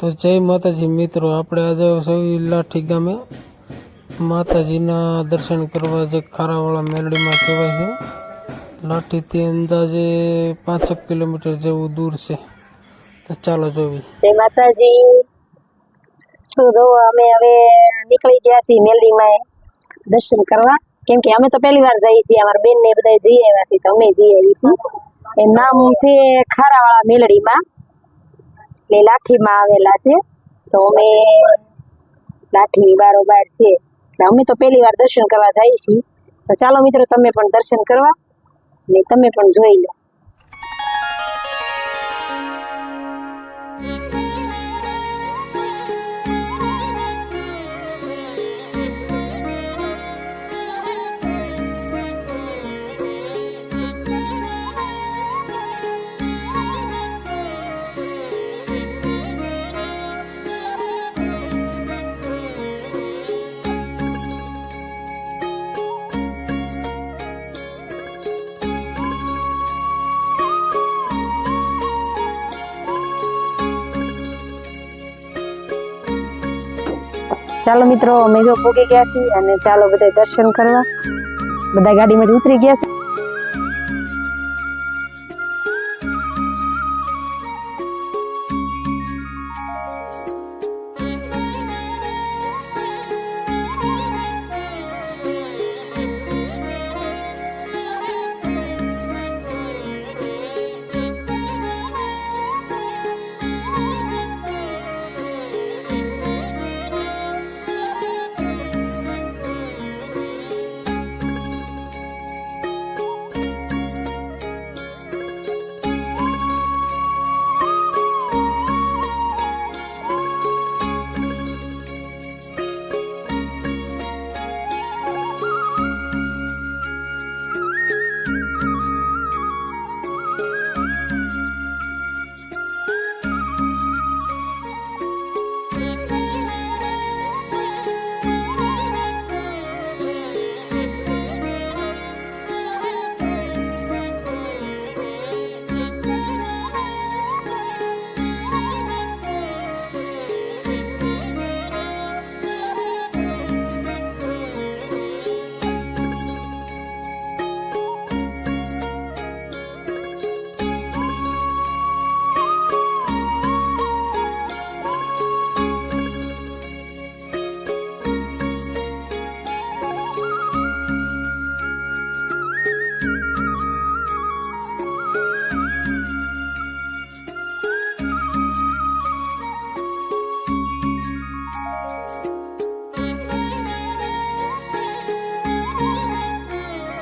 तो जय माता मित्रों आप आज सभी लाठी गा माता दर्शन करने खारावाड़ा मेलड़ी में कहवा लाठी थी अंदाजे पांच किलोमीटर जो दूर से तो चलो जो भी जय माता जी तू दो हमें अबे निकली गया सी मेलडी में दर्शन करवा क्योंकि हमें तो पहली बार जाई सी हमारे बेन ने बताई जी है तो हमें जी है नाम से खारावाड़ा मेलड़ी में એટલે લાઠીમાં આવેલા છે તો અમે લાઠીની બારોબાર છે એટલે અમે તો પહેલી વાર દર્શન કરવા જઈએ છીએ તો ચાલો મિત્રો તમે પણ દર્શન કરવા ને તમે પણ જોઈ લો ચાલો મિત્રો અમે જો ભોગી ગયા છીએ અને ચાલો બધા દર્શન કરવા બધા ગાડીમાંથી ઉતરી ગયા છે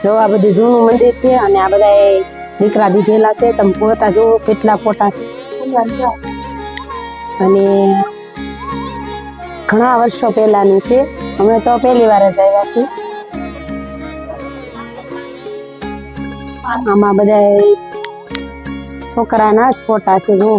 જો આ બધું જૂનું મંદિર છે અને આ બધા દીકરા દીધેલા છે તમે પોતા જુઓ કેટલા ફોટા છે અને ઘણા વર્ષો પહેલાની છે અમે તો પહેલી વાર જ આવ્યા છીએ આમાં બધા છોકરાના જ ફોટા છે જુઓ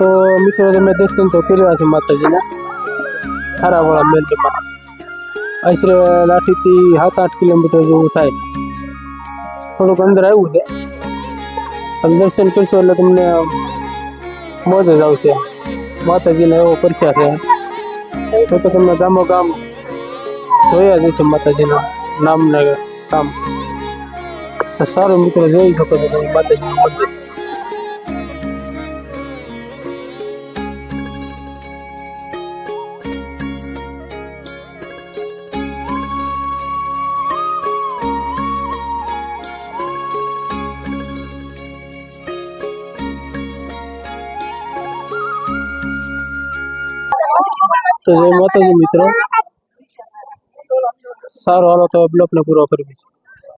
તો મિત્રો અમે જે ストン તો ફેરવા છે મથલીના ખરાબોલ મેટ પર આસરે લાઠી થી 7-8 કિલોમીટર દૂર થાય થોડુંક અંદર આવ્યું છે અંદર સેન્ટર એટલે તમને મોડ જાવશે માતાજીને એવો ફરછા છે તો કે તમને ધામો કામ તોય જ છે માતાજીના નામ ને કામ સરو મિત્રો જેય છોકું તો માતાજી તો જય માતાજી મિત્રો સારું હાલો તો બ્લોકને પૂરો કરીએ